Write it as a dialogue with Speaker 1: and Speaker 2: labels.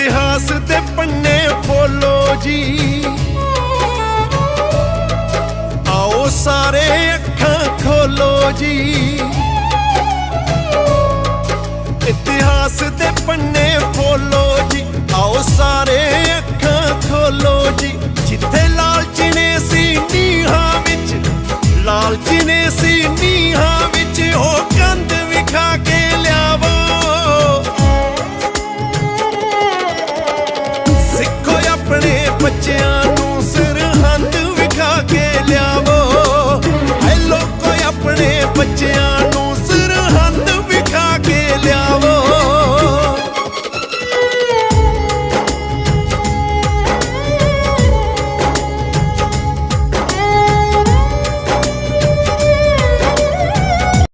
Speaker 1: ਇਤਿਹਾਸ ਦੇ ਪੰਨੇ ਫੋਲੋ ਜੀ। ਆਓ ਸਾਰੇ ਅੱਖਾਂ ਖੋਲੋ ਜੀ। ਇਤਿਹਾਸ ਦੇ ਪੰਨੇ ਫੋਲੋ ਜੀ। ਆਓ ਸਾਰੇ ਅੱਖਾਂ ਖੋਲੋ ਜੀ। ਜਿੱਥੇ ਲਾਲਚ ਨੇ ਸੀ ਨੀਹਾਂ ਵਿੱਚ, ਲਾਲਚ ਨੇ ਸੀ